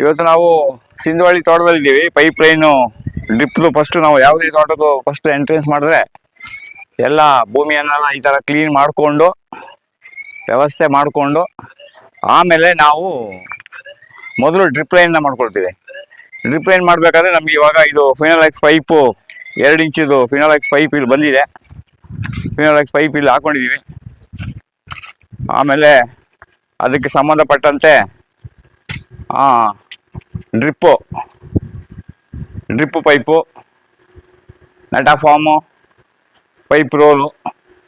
ಇವತ್ತು ನಾವು ಸಿಂಧವಾಳಿ ತೋಟದಲ್ಲಿ ಇದ್ದೀವಿ. ಪೈಪ್ ಲೈನು, ಡ್ರಿಪ್ದು ಫಸ್ಟ್ ನಾವು ಯಾವುದೇ ತೋಟದ್ದು ಫಸ್ಟ್ ಎಂಟ್ರೆನ್ಸ್ ಮಾಡಿದ್ರೆ ಎಲ್ಲ ಭೂಮಿಯನ್ನೆಲ್ಲ ಈ ಥರ ಕ್ಲೀನ್ ಮಾಡಿಕೊಂಡು, ವ್ಯವಸ್ಥೆ ಮಾಡಿಕೊಂಡು, ಆಮೇಲೆ ನಾವು ಮೊದಲು ಡ್ರಿಪ್ ಲೈನ್ನ ಮಾಡ್ಕೊಳ್ತೀವಿ. ಡ್ರಿಪ್ ಲೈನ್ ಮಾಡಬೇಕಾದ್ರೆ ನಮ್ಗೆ ಇವಾಗ ಇದು ಫಿನೋಲೆಕ್ಸ್ ಪೈಪು ಎರಡು ಇಂಚಿದು ಫಿನೋಲೆಕ್ಸ್ ಪೈಪ್ ಇಲ್ಲಿ ಬಂದಿದೆ. ಫಿನೋಲೆಕ್ಸ್ ಪೈಪ್ ಇಲ್ಲಿ ಹಾಕೊಂಡಿದ್ದೀವಿ ಆಮೇಲೆ ಅದಕ್ಕೆ ಸಂಬಂಧಪಟ್ಟಂತೆ ಡ್ರಿಪ್ಪು ಡ್ರಿಪ್ಪು ಪೈಪು ನಟ ಫಾರ್ಮು ಪೈಪ್ ರೋಲು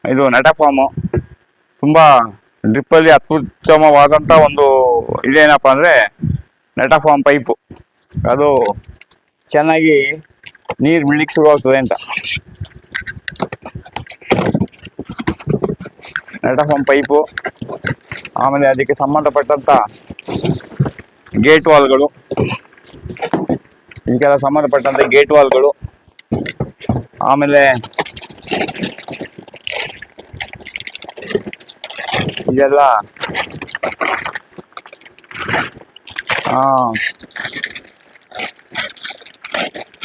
ಇದು ನಟ ತುಂಬ ಡ್ರಿಪ್ಪಲ್ಲಿ ಅತ್ಯುತ್ತಮವಾದಂಥ ಒಂದು ಇದೇನಪ್ಪ ಅಂದರೆ ನಟ ಫಾರ್ಮ್ ಪೈಪು ಅದು ಚೆನ್ನಾಗಿ ನೀರು ಬೀಳ್ಲಿಕ್ಕೆ ಶುರುವಾಗ್ತದೆ ಅಂತ. ನಟ ಫಾರ್ಮ್ ಪೈಪು ಆಮೇಲೆ ಅದಕ್ಕೆ ಸಂಬಂಧಪಟ್ಟಂಥ ಗೇಟ್ ವಾಲ್ಗಳು ಇದಕ್ಕೆಲ್ಲ ಸಂಬಂಧಪಟ್ಟಂತೆ ಗೇಟ್ ವಾಲ್ಗಳು ಆಮೇಲೆ ಇದೆಲ್ಲ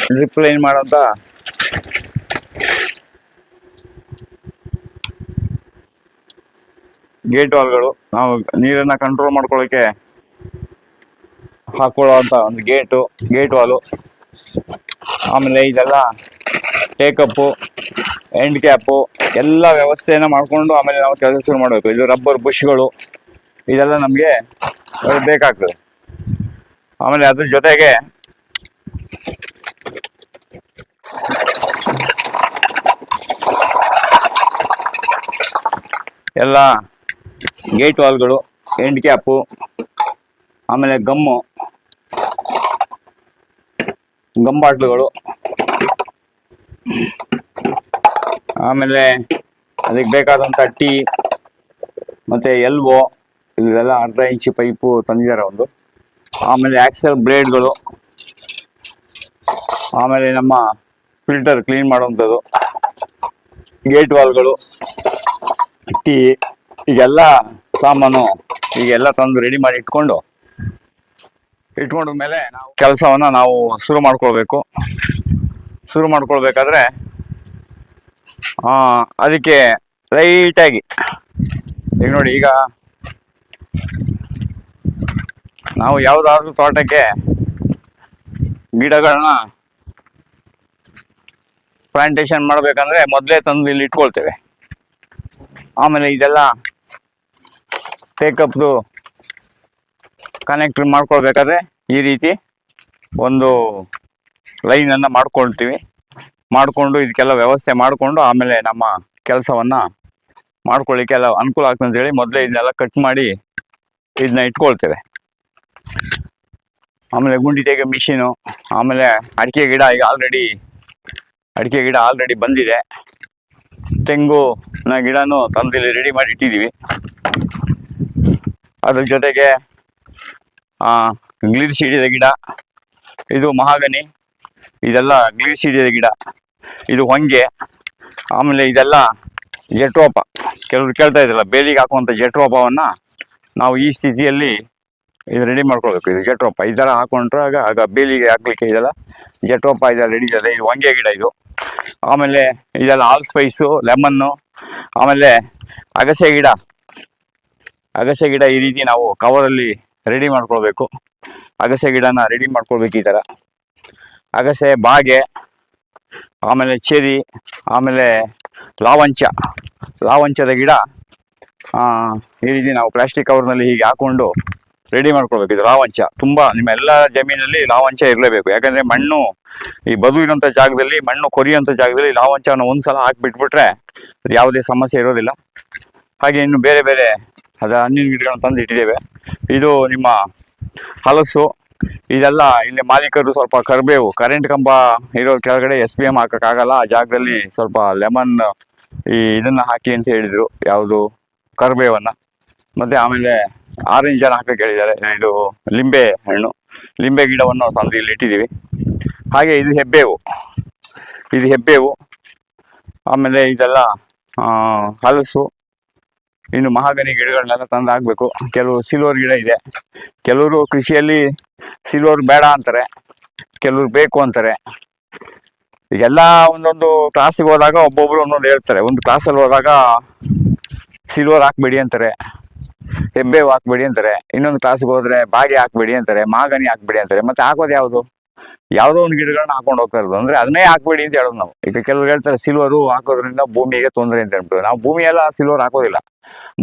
ಡ್ರಿಪ್ ಲೈನ್ ಮಾಡೋಂಥ ಗೇಟ್ ವಾಲ್ಗಳು ನಾವು ನೀರನ್ನ ಕಂಟ್ರೋಲ್ ಮಾಡ್ಕೊಳ್ಳೋಕೆ ಹಾಕೊಳ್ಳುವಂಥ ಒಂದು ಗೇಟು, ಗೇಟ್ ವಾಲು ಆಮೇಲೆ ಇದೆಲ್ಲ ಟೇಕಪ್ಪು ಎಂಡ್ ಕ್ಯಾಪು ಎಲ್ಲ ವ್ಯವಸ್ಥೆಯನ್ನು ಮಾಡಿಕೊಂಡು ಆಮೇಲೆ ನಾವು ಕೆಲಸ ಶುರು ಮಾಡಬೇಕು. ಇದು ರಬ್ಬರ್ ಬುಷ್ಗಳು ಇದೆಲ್ಲ ನಮಗೆ ಬೇಕಾಗ್ತದೆ. ಆಮೇಲೆ ಅದ್ರ ಜೊತೆಗೆ ಎಲ್ಲ ಗೇಟ್ ವಾಲ್ಗಳು ಎಂಡ್ ಕ್ಯಾಪು ಆಮೇಲೆ ಗಮ್ಮು ಗಮ್ ಬಾಟ್ಲುಗಳು ಆಮೇಲೆ ಅದಕ್ಕೆ ಬೇಕಾದಂಥ ಟೀ, ಮತ್ತು ಎಲ್ಬೋ, ಇದೆಲ್ಲ ಅರ್ಧ ಇಂಚಿ ಪೈಪು ತಂದಿದ್ದಾರೆ ಒಂದು. ಆಮೇಲೆ ಆಕ್ಸೆಲ್ ಬ್ಲೇಡ್ಗಳು. ಆಮೇಲೆ ನಮ್ಮ ಫಿಲ್ಟರ್ ಕ್ಲೀನ್ ಮಾಡುವಂಥದ್ದು. ಗೇಟ್ ವಾಲ್ಗಳು. ಟೀ, ಈಗೆಲ್ಲ ಸಾಮಾನು ಈಗೆಲ್ಲ ತಂದು ರೆಡಿ ಮಾಡಿ ಇಟ್ಕೊಂಡು ಇಟ್ಕೊಂಡ ಮೇಲೆ ನಾವು ಕೆಲಸವನ್ನ ನಾವು ಶುರು ಮಾಡ್ಕೊಳ್ಬೇಕು. ಶುರು ಮಾಡ್ಕೊಳ್ಬೇಕಾದ್ರೆ ಅದಕ್ಕೆ ಲೈಟಾಗಿ ಈಗ ನೋಡಿ, ಈಗ ನಾವು ಯಾವುದಾದ್ರೂ ತೋಟಕ್ಕೆ ಗಿಡಗಳನ್ನ ಪ್ಲಾಂಟೇಶನ್ ಮಾಡಬೇಕಂದ್ರೆ ಮೊದಲೇ ತಂದು ಇಲ್ಲಿ ಇಟ್ಕೊಳ್ತೇವೆ. ಆಮೇಲೆ ಇದೆಲ್ಲ ಟೇಕಪ್ದು ಕನೆಕ್ಟ್ ಮಾಡ್ಕೊಳ್ಬೇಕಾದ್ರೆ ಈ ರೀತಿ ಒಂದು ಲೈನನ್ನು ಮಾಡ್ಕೊಳ್ತೀವಿ. ಮಾಡಿಕೊಂಡು ಇದಕ್ಕೆಲ್ಲ ವ್ಯವಸ್ಥೆ ಮಾಡಿಕೊಂಡು ಆಮೇಲೆ ನಮ್ಮ ಕೆಲಸವನ್ನು ಮಾಡ್ಕೊಳ್ಳಿಕ್ಕೆ ಎಲ್ಲ ಅನುಕೂಲ ಆಗ್ತದೆ ಅಂತೇಳಿ ಮೊದಲೇ ಇದನ್ನೆಲ್ಲ ಕಟ್ ಮಾಡಿ ಇದನ್ನ ಇಟ್ಕೊಳ್ತೇವೆ. ಆಮೇಲೆ ಗುಂಡಿ ತೆಗೆ ಮಿಷಿನು ಆಮೇಲೆ ಅಡಿಕೆ ಗಿಡ ಈಗ ಆಲ್ರೆಡಿ ಅಡಿಕೆ ಗಿಡ ಆಲ್ರೆಡಿ ಬಂದಿದೆ. ತೆಂಗು ನ ಗಿಡನೂ ತಂದಿಲ್ಲಿ ರೆಡಿ ಮಾಡಿ ಇಟ್ಟಿದ್ದೀವಿ. ಅದ್ರ ಜೊತೆಗೆ ಗ್ಲಿರಿಸಿಡಿದ ಗಿಡ, ಇದು ಮಹಾಗನಿ ಇದೆಲ್ಲ ಗ್ಲಿರಿಸಿಡಿದ ಗಿಡ, ಇದು ಹೊಂಗೆ, ಆಮೇಲೆ ಇದೆಲ್ಲ ಜಟ್ರೋಪ ಕೆಲವರು ಕೇಳ್ತಾ ಇದ್ರಲ್ಲ, ಬೇಲಿಗೆ ಹಾಕುವಂಥ ಜಟ್ರೋಪವನ್ನ ನಾವು ಈ ಸ್ಥಿತಿಯಲ್ಲಿ ಇದು ರೆಡಿ ಮಾಡ್ಕೊಳ್ಬೇಕು. ಇದು ಜಟ್ರೋಪ ಥರ ಹಾಕೊಂಡ್ರಾಗ ಆಗ ಬೇಲಿಗೆ ಹಾಕ್ಲಿಕ್ಕೆ ಇದೆಲ್ಲ ಜಟ್ರೋಪ ಇದೆಲ್ಲ ರೆಡಿ ಇದೆ. ಇದು ಹೊಂಗೆ ಗಿಡ ಇದು. ಆಮೇಲೆ ಇದೆಲ್ಲ ಆಲ್ ಸ್ಪೈಸು ಲೆಮನ್ನು ಆಮೇಲೆ ಅಗಸೆ ಗಿಡ. ಅಗಸೆ ಗಿಡ ಈ ರೀತಿ ನಾವು ಕವರಲ್ಲಿ ರೆಡಿ ಮಾಡ್ಕೊಳ್ಬೇಕು. ಅಗಸೆ ಗಿಡನ ರೆಡಿ ಮಾಡ್ಕೊಳ್ಬೇಕು ಈ ಥರ ಅಗಸೆ, ಬಾಗೆ, ಆಮೇಲೆ ಚೆರಿ, ಆಮೇಲೆ ಲಾವಂಚ. ಲಾವಂಚದ ಗಿಡ ಈ ರೀತಿ ನಾವು ಪ್ಲಾಸ್ಟಿಕ್ ಕವರ್ನಲ್ಲಿ ಹೀಗೆ ಹಾಕೊಂಡು ರೆಡಿ ಮಾಡ್ಕೊಳ್ಬೇಕು. ಇದು ಲಾವಂಚ. ತುಂಬ ನಿಮ್ಮ ಎಲ್ಲ ಜಮೀನಲ್ಲಿ ಲಾವಂಚ ಇರಲೇಬೇಕು. ಯಾಕಂದರೆ ಮಣ್ಣು, ಈ ಬದು ಇರೋಂಥ ಜಾಗದಲ್ಲಿ, ಮಣ್ಣು ಕೊರಿಯುವಂಥ ಜಾಗದಲ್ಲಿ ಲಾವಂಚವನ್ನು ಒಂದ್ಸಲ ಹಾಕಿಬಿಟ್ಬಿಟ್ರೆ ಅದು ಯಾವುದೇ ಸಮಸ್ಯೆ ಇರೋದಿಲ್ಲ. ಹಾಗೆ ಇನ್ನು ಬೇರೆ ಬೇರೆ ಅದು ಹಣ್ಣಿನ ಗಿಡಗಳನ್ನು ತಂದು ಇಟ್ಟಿದ್ದೇವೆ. ಇದು ನಿಮ್ಮ ಹಲಸು. ಇದೆಲ್ಲ ಇಲ್ಲಿ ಮಾಲೀಕರು ಸ್ವಲ್ಪ ಕರಿಬೇವು ಕರೆಂಟ್ ಕಂಬ ಇರೋ ಕೆಳಗಡೆ ಎಸ್ ಬಿ ಎಂ ಹಾಕಕ್ಕಾಗಲ್ಲ, ಆ ಜಾಗದಲ್ಲಿ ಸ್ವಲ್ಪ ಲೆಮನ್ ಈ ಇದನ್ನ ಹಾಕಿ ಅಂತ ಹೇಳಿದ್ರು, ಯಾವುದು ಕರಿಬೇವನ್ನ. ಮತ್ತೆ ಆಮೇಲೆ ಆರೆಂಜ್ ಜನ ಹಾಕಕ್ಕೆ ಹೇಳಿದ್ದಾರೆ, ಇದು ಲಿಂಬೆ ಹಣ್ಣು. ಲಿಂಬೆ ಗಿಡವನ್ನು ತಂದು ಇಲ್ಲಿ ಇಟ್ಟಿದ್ದೀವಿ. ಹಾಗೆ ಇದು ಹೆಬ್ಬೇವು. ಇದು ಹೆಬ್ಬೇವು. ಆಮೇಲೆ ಇದೆಲ್ಲ ಹಲಸು. ಇನ್ನು ಮಹಾಗನಿ ಗಿಡಗಳನ್ನೆಲ್ಲ ತಂದು ಹಾಕ್ಬೇಕು ಕೆಲವು ಸಿಲ್ವರ್ ಗಿಡ ಇದೆ. ಕೆಲವರು ಕೃಷಿಯಲ್ಲಿ ಸಿಲ್ವರ್ ಬೇಡ ಅಂತಾರೆ. ಕೆಲವ್ರು ಬೇಕು ಅಂತಾರೆ. ಈಗೆಲ್ಲ ಒಂದೊಂದು ಕ್ಲಾಸಿಗೆ ಹೋದಾಗ ಒಬ್ಬೊಬ್ರು ಒಂದೊಂದು ಹೇಳ್ತಾರೆ. ಒಂದು ಕ್ಲಾಸಲ್ಲಿ ಹೋದಾಗ ಸಿಲ್ವರ್ ಹಾಕ್ಬೇಡಿ ಅಂತಾರೆ. ಹೆಬ್ಬೇವು ಹಾಕ್ಬೇಡಿ ಅಂತಾರೆ. ಇನ್ನೊಂದು ಕ್ಲಾಸ್ಗೆ ಹೋದ್ರೆ ಬಾಗಿ ಹಾಕ್ಬೇಡಿ ಅಂತಾರೆ. ಮಾಗನಿ ಹಾಕ್ಬೇಡಿ ಅಂತಾರೆ. ಮತ್ತೆ ಹಾಕೋದು ಯಾವುದು? ಯಾವುದೋ ಒಂದು ಗಿಡಗಳನ್ನ ಹಾಕೊಂಡು ಹೋಗ್ತಾ ಇರೋದು. ಅಂದ್ರೆ ಅದನ್ನೇ ಹಾಕ್ಬೇಡಿ ಅಂತ ಹೇಳೋದು ನಾವು. ಈಗ ಕೆಲವರು ಹೇಳ್ತಾರೆ, ಸಿಲ್ವರು ಹಾಕೋದ್ರಿಂದ ಭೂಮಿಗೆ ತೊಂದರೆ ಅಂತ ಹೇಳ್ಬಿಟ್ಟು. ನಾವು ಭೂಮಿ ಎಲ್ಲ ಸಿಲ್ವರ್ ಹಾಕೋದಿಲ್ಲ.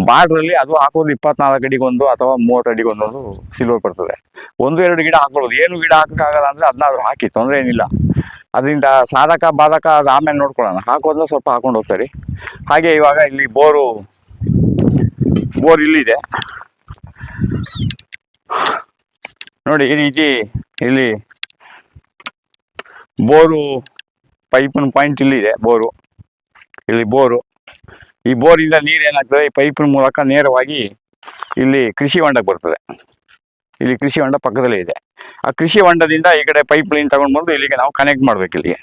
ಬಾರ್ಡ್ರಲ್ಲಿ ಅದು ಹಾಕೋದು ಇಪ್ಪತ್ನಾಲ್ಕು ಅಡಿಗೊಂದು ಅಥವಾ ಮೂವತ್ತು ಅಡಿಗೊಂದೊಂದು ಸಿಲ್ವರ್ ಬರ್ತದೆ. ಒಂದು, ಎರಡು ಗಿಡ ಹಾಕೊಳ್ಳೋದು ಏನು ಗಿಡ ಹಾಕೋಕ್ಕಾಗಲ್ಲ ಅಂದ್ರೆ ಅದನ್ನಾದ್ರೂ ಹಾಕಿ, ತೊಂದರೆ ಏನಿಲ್ಲ. ಅದರಿಂದ ಸಾಧಕ, ಬಾಧಕ ಅದು ಆಮೇಲೆ ನೋಡ್ಕೊಳ್ಳೋಣ. ಹಾಕೋದ್ರೆ ಸ್ವಲ್ಪ ಹಾಕೊಂಡು ಹೋಗ್ತಾರೆ. ಹಾಗೆ ಇವಾಗ ಇಲ್ಲಿ ಬೋರು, ಬೋರ್ ಇಲ್ಲಿದೆ. ನೋಡಿ, ಈ ರೀತಿ ಇಲ್ಲಿ ಬೋರು, ಪೈಪಿನ ಪಾಯಿಂಟ್ ಇಲ್ಲಿದೆ, ಬೋರು. ಇಲ್ಲಿ ಬೋರು. ಈ ಬೋರಿಂದ ನೀರು ಏನಾಗ್ತದೆ? ಈ ಪೈಪಿನ ಮೂಲಕ ನೇರವಾಗಿ ಇಲ್ಲಿ ಕೃಷಿ ಹೊಂಡಕ್ಕೆ ಬರ್ತದೆ. ಇಲ್ಲಿ ಕೃಷಿ ಹೊಂಡ ಪಕ್ಕದಲ್ಲೇ ಇದೆ. ಆ ಕೃಷಿ ಹೊಂಡದಿಂದ ಈ ಕಡೆ ಪೈಪ್ ಲೈನ್ ತಗೊಂಡು ಬಂದು ಇಲ್ಲಿಗೆ ನಾವು ಕನೆಕ್ಟ್ ಮಾಡ್ಬೇಕು ಇಲ್ಲಿಗೆ.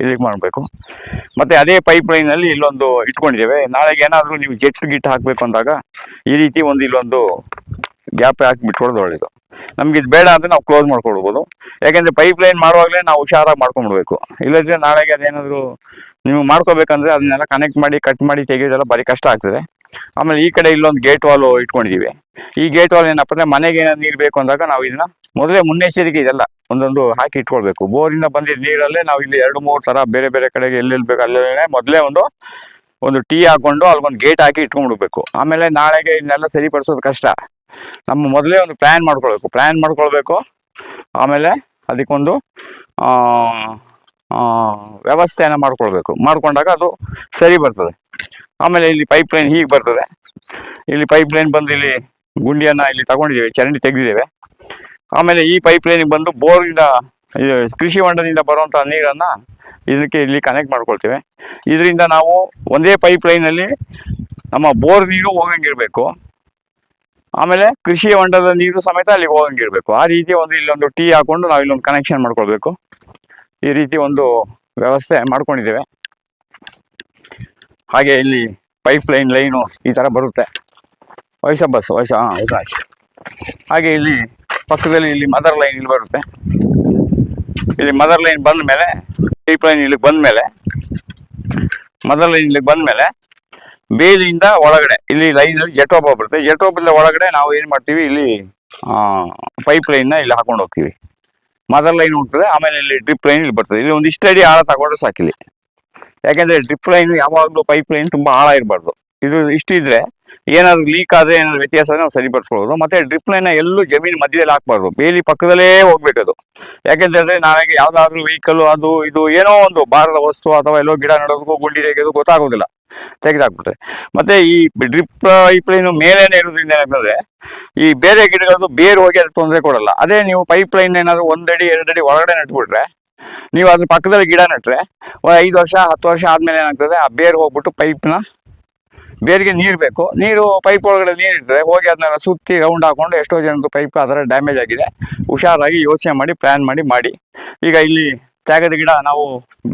ಇಲ್ಲಿಗೆ ಮಾಡಬೇಕು. ಮತ್ತೆ ಅದೇ ಪೈಪ್ ಲೈನಲ್ಲಿ ಇಲ್ಲೊಂದು ಇಟ್ಕೊಂಡಿದ್ದೇವೆ. ನಾಳೆಗೆ ಏನಾದರೂ ನೀವು ಜೆಟ್ ಗಿಟ್ ಹಾಕಬೇಕು ಅಂದಾಗ ಈ ರೀತಿ ಒಂದು ಇಲ್ಲೊಂದು ಗ್ಯಾಪ್ ಹಾಕಿ ಬಿಟ್ಕೊಡೋದು ಒಳ್ಳೇದು. ನಮ್ಗೆ ಇದು ಬೇಡ ಅಂದ್ರೆ ನಾವು ಕ್ಲೋಸ್ ಮಾಡ್ಕೊಡ್ಬೋದು ಯಾಕೆಂದರೆ ಪೈಪ್ ಲೈನ್ ಮಾಡುವಾಗಲೇ ನಾವು ಹುಷಾರಾಗಿ ಮಾಡ್ಕೊಂಡ್ಬಿಡ್ಬೇಕು. ಇಲ್ಲದ್ರೆ ನಾಳೆಗೆ ಅದೇನಾದರೂ ನೀವು ಮಾಡ್ಕೋಬೇಕಂದ್ರೆ ಅದನ್ನೆಲ್ಲ ಕನೆಕ್ಟ್ ಮಾಡಿ ಕಟ್ ಮಾಡಿ ತೆಗೆಯೋದೆಲ್ಲ ಭಾರಿ ಕಷ್ಟ ಆಗ್ತದೆ. ಆಮೇಲೆ ಈ ಕಡೆ ಇಲ್ಲೊಂದು ಗೇಟ್ ವಾಲ್ ಇಟ್ಕೊಂಡಿದೀವಿ. ಈ ಗೇಟ್ ವಾಲ್ ಏನಪ್ಪ ಅಂದ್ರೆ ಮನೆಗೆ ಏನಾದ್ರು ನೀರು ಬೇಕು ಅಂದಾಗ ನಾವು ಇದನ್ನ ಮೊದಲೇ ಮುನ್ನೆಚ್ಚರಿಕೆ ಇದೆಲ್ಲ. ಒಂದೊಂದು ಹಾಕಿ ಇಟ್ಕೊಳ್ಬೇಕು. ಬೋರಿಂದ ಬಂದಿದ್ದ ನೀರಲ್ಲೇ ನಾವು ಇಲ್ಲಿ ಎರಡು, ಮೂರು ತರ ಬೇರೆ ಬೇರೆ ಕಡೆಗೆ ಎಲ್ಲೆಲ್ಲಿ ಬೇಕು ಅಲ್ಲೇ ಮೊದಲೇ ಒಂದು ಒಂದು ಟೀ ಹಾಕೊಂಡು ಅಲ್ಗೊಂದು ಗೇಟ್ ಹಾಕಿ ಇಟ್ಕೊಂಡ್ಬಿಡ್ಬೇಕು. ಆಮೇಲೆ ನಾಳೆಗೆ ಇದನ್ನೆಲ್ಲ ಸರಿಪಡಿಸೋದು ಕಷ್ಟ. ನಮ್ಮ ಮೊದಲೇ ಒಂದು ಪ್ಲ್ಯಾನ್ ಮಾಡ್ಕೊಳ್ಬೇಕು. ಪ್ಲ್ಯಾನ್ ಮಾಡ್ಕೊಳ್ಬೇಕು. ಆಮೇಲೆ ಅದಕ್ಕೊಂದು ವ್ಯವಸ್ಥೆಯನ್ನು ಮಾಡ್ಕೊಳ್ಬೇಕು. ಮಾಡ್ಕೊಂಡಾಗ ಅದು ಸರಿ ಬರ್ತದೆ. ಆಮೇಲೆ ಇಲ್ಲಿ ಪೈಪ್ ಲೈನ್ ಹೀಗೆ ಬರ್ತದೆ. ಇಲ್ಲಿ ಪೈಪ್ ಲೈನ್ ಬಂದು ಇಲ್ಲಿ ಗುಂಡಿಯನ್ನು ಇಲ್ಲಿ ತಗೊಂಡಿದ್ದೇವೆ, ಚರಂಡಿ ತೆಗೆದಿದ್ದೇವೆ. ಆಮೇಲೆ ಈ ಪೈಪ್ ಲೈನಿಗೆ ಬಂದು ಬೋರಿಂದ ಕೃಷಿ ಹೊಂಡದಿಂದ ಬರುವಂಥ ನೀರನ್ನು ಇದಕ್ಕೆ ಇಲ್ಲಿ ಕನೆಕ್ಟ್ ಮಾಡ್ಕೊಳ್ತೇವೆ. ಇದರಿಂದ ನಾವು ಒಂದೇ ಪೈಪ್ ಲೈನಲ್ಲಿ ನಮ್ಮ ಬೋರ್ ನೀರು ಹೋಗಂಗಿರಬೇಕು. ಆಮೇಲೆ ಕೃಷಿ ಹೊಂಡದ ನೀರು ಸಮೇತ ಅಲ್ಲಿಗೆ ಹೋಗಂಗಿರಬೇಕು. ಆ ರೀತಿ ಒಂದು ಇಲ್ಲೊಂದು ಟೀ ಹಾಕೊಂಡು ನಾವು ಇಲ್ಲೊಂದು ಕನೆಕ್ಷನ್ ಮಾಡ್ಕೊಳ್ಬೇಕು. ಈ ರೀತಿ ಒಂದು ವ್ಯವಸ್ಥೆ ಮಾಡ್ಕೊಂಡಿದ್ದೇವೆ. ಹಾಗೆ ಇಲ್ಲಿ ಪೈಪ್ ಲೈನ್ ಲೈನು ಈ ಥರ ಬರುತ್ತೆ. ವಯಸ್ಸ ಬಸ್ ವಯಸ್ಸ ಹಾಂ. ಹಾಗೆ ಇಲ್ಲಿ ಪಕ್ಕದಲ್ಲಿ ಇಲ್ಲಿ ಮದರ್ ಲೈನ್ ಇಲ್ಲಿ ಬರುತ್ತೆ. ಇಲ್ಲಿ ಮದರ್ ಲೈನ್ ಬಂದ ಮೇಲೆ ಪೈಪ್ ಲೈನ್ ಇಲ್ಲಿಗೆ ಬಂದ ಮೇಲೆ ಮದರ್ ಲೈನ್ ಇಲ್ಲಿಗೆ ಬಂದ ಮೇಲೆ ಬೇಲಿಯಿಂದ ಒಳಗಡೆ, ಇಲ್ಲಿ ಲೈನಲ್ಲಿ ಜೆಟೋಬ ಬರುತ್ತೆ. ಜೆಟೋಪದಿಂದ ಒಳಗಡೆ ನಾವು ಏನು ಮಾಡ್ತೀವಿ, ಇಲ್ಲಿ ಪೈಪ್ ಲೈನ್ನ ಇಲ್ಲಿ ಹಾಕೊಂಡು ಹೋಗ್ತೀವಿ. ಮದರ್ ಲೈನ್ ಹೋಗ್ತದೆ ಆಮೇಲೆ ಇಲ್ಲಿ ಡ್ರಿಪ್ ಲೈನ್ ಇಲ್ಲಿ ಬರ್ತದೆ. ಇಲ್ಲಿ ಒಂದು ಇಷ್ಟಡಿ ಆಳ ತಗೊಂಡ್ರೆ ಸಾಕಿಲ್ಲಿ ಯಾಕೆಂದ್ರೆ ಡ್ರಿಪ್ ಲೈನ್ ಯಾವಾಗಲೂ ಪೈಪ್ ಲೈನ್ ತುಂಬಾ ಆಳ ಇರಬಾರ್ದು. ಇದು ಇಷ್ಟಿದ್ರೆ ಏನಾದ್ರು ಲೀಕ್ ಆದ್ರೆ ಏನಾದ್ರು ವ್ಯತ್ಯಾಸ ನಾವು ಸರಿಪಡಿಸ್ಕೊಳ್ಳೋದು ಮತ್ತೆ ಡ್ರಿಪ್ ಲೈನ್ ಎಲ್ಲೂ ಜಮೀನ್ ಮಧ್ಯದಲ್ಲಿ ಹಾಕ್ಬಾರ್ದು. ಬೇಲಿ ಪಕ್ಕದಲ್ಲೇ ಹೋಗ್ಬೇಕದು ಯಾಕೆಂತಂದ್ರೆ ನಾಳೆಗೆ ಯಾವ್ದಾದ್ರು ವೆಹಿಕಲ್ ಅದು ಇದು ಏನೋ ಒಂದು ಭಾರದ ವಸ್ತು ಅಥವಾ ಎಲ್ಲೋ ಗಿಡ ನೆಡೋದಕ್ಕೂ ಗುಂಡಿ ತೆಗೆದು ಗೊತ್ತಾಗೋದಿಲ್ಲ. ತೆಗೆದಾಕ್ಬಿಟ್ರೆ. ಮತ್ತೆ ಈ ಡ್ರಿಪ್ ಪೈಪ್ ಲೈನ್ ಮೇಲೇನೆ ಇರೋದ್ರಿಂದ ಏನಾಗ್ತದೆ, ಈ ಬೇರೆ ಗಿಡಗಳದ್ದು ಬೇರು ಹೋಗಿ ಅದಕ್ಕೆ ತೊಂದರೆ ಕೊಡಲ್ಲ. ಅದೇ ನೀವು ಪೈಪ್ ಲೈನ್ ಏನಾದ್ರು ಒಂದಡಿ, ಎರಡಡಿ ಒಳಗಡೆ ನೆಟ್ಬಿಟ್ರೆ, ನೀವು ಅದ್ರ ಪಕ್ಕದಲ್ಲಿ ಗಿಡ ನೆಟ್ರೆ ಐದು ವರ್ಷ, ಹತ್ತು ವರ್ಷ ಆದ್ಮೇಲೆ ಏನಾಗ್ತದೆ, ಆ ಬೇರು ಹೋಗ್ಬಿಟ್ಟು ಪೈಪ್ನ ಬೇರಿಗೆ ನೀರು ಬೇಕು. ನೀರು ಪೈಪ್ ಒಳಗಡೆ ನೀರು ಇರ್ತದೆ, ಹೋಗಿ ಅದನ್ನೆಲ್ಲ ಸುತ್ತಿ ರೌಂಡ್ ಹಾಕೊಂಡು ಎಷ್ಟೋ ಜನದ್ದು ಪೈಪ್ ಥರ ಡ್ಯಾಮೇಜ್ ಆಗಿದೆ. ಹುಷಾರಾಗಿ ಯೋಚನೆ ಮಾಡಿ ಪ್ಲ್ಯಾನ್ ಮಾಡಿ ಮಾಡಿ. ಈಗ ಇಲ್ಲಿ ತ್ಯಾಗದ ಗಿಡ ನಾವು